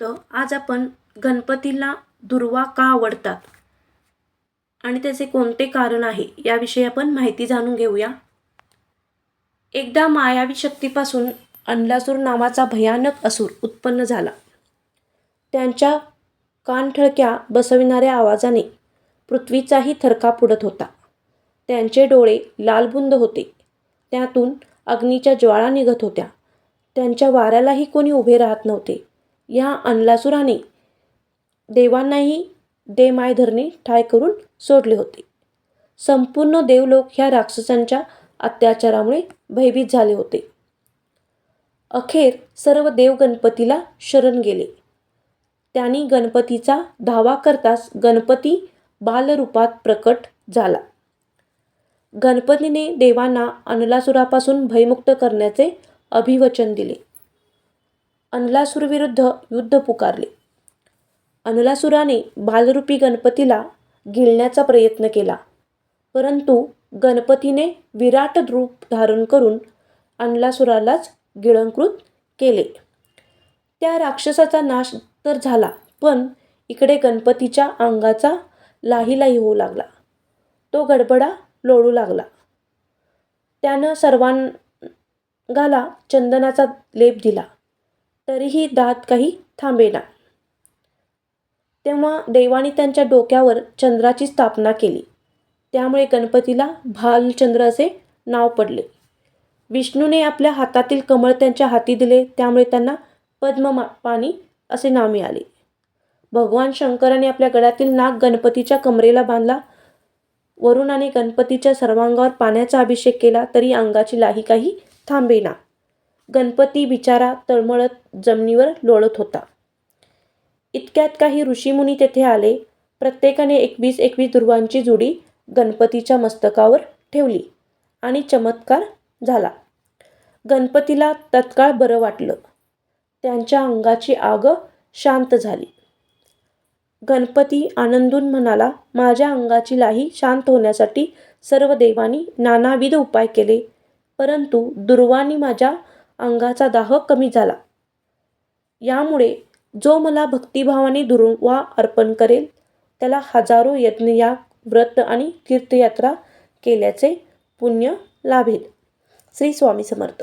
तर आज आपण गणपतीला दुर्वा का आवडतात? आणि त्याचे कोणते कारण आहे? याविषयी आपण माहिती जाणून घेऊया. एकदा मायावी शक्तीपासून अंडासूर नावाचा भयानक असूर उत्पन्न झाला. त्यांच्या कानठळक्या बसविणाऱ्या आवाजाने पृथ्वीचाही थरकाप उडत होता. त्यांचे डोळे लालबुंद होते. त्यातून अग्नीच्या ज्वाळा निघत होत्या. त्यांच्या वाऱ्यालाही कोणी उभे राहत नव्हते. या अनलासुराने देवांनाही दे मायधरणी ठाय करून सोडले होते. संपूर्ण देवलोक ह्या राक्षसांच्या अत्याचारामुळे भयभीत झाले होते. अखेर सर्व देव गणपतीला शरण गेले. त्यांनी गणपतीचा धावा करताच गणपती बालरूपात प्रकट झाला. गणपतीने देवांना अनलासुरापासून भयमुक्त करण्याचे अभिवचन दिले. अनलासूरविरुद्ध युद्ध पुकारले. अनलासुराने बालरूपी गणपतीला गिळण्याचा प्रयत्न केला. परंतु गणपतीने विराट रूप धारण करून अनलासुरालाच गिळंकृत केले. त्या राक्षसाचा नाश तर झाला पण इकडे गणपतीच्या अंगाचा लाहीलाही होऊ लागला. तो गडबडा लोळू लागला. त्यानं सर्वांगाला चंदनाचा लेप दिला. तरीही दात काही थांबेना. तेव्हा देवाने त्यांच्या डोक्यावर चंद्राची स्थापना केली. त्यामुळे गणपतीला भालचंद्र असे नाव पडले. विष्णूने आपल्या हातातील कमळ त्यांच्या हाती दिले त्यामुळे त्यांना पद्मपाणी असे नाव मिळाले. भगवान शंकराने आपल्या गळ्यातील नाग गणपतीच्या कमरेला बांधला. वरुणाने गणपतीच्या सर्वांगावर पाण्याचा अभिषेक केला तरी अंगाची लाही काही थांबेना. गणपती बिचारा तळमळत जमिनीवर लोळत होता. इतक्यात काही ऋषीमुनी तेथे आले. प्रत्येकाने एकवीस एकवीस ध्रुवांची जुडी गणपतीच्या मस्तकावर ठेवली आणि चमत्कार झाला. गणपतीला तत्काळ बरं वाटलं. त्यांच्या अंगाची आग शांत झाली. गणपती आनंदून म्हणाला माझ्या अंगाची लाही शांत होण्यासाठी सर्व देवांनी नानाविध उपाय केले. परंतु दुर्वानी माझ्या अंगाचा दाह कमी झाला. यामुळे जो मला भक्तिभावाने दुर्वा अर्पण करेल त्याला हजारो यज्ञयाग व्रत आणि तीर्थयात्रा केल्याचे पुण्य लाभेल. श्री स्वामी समर्थ.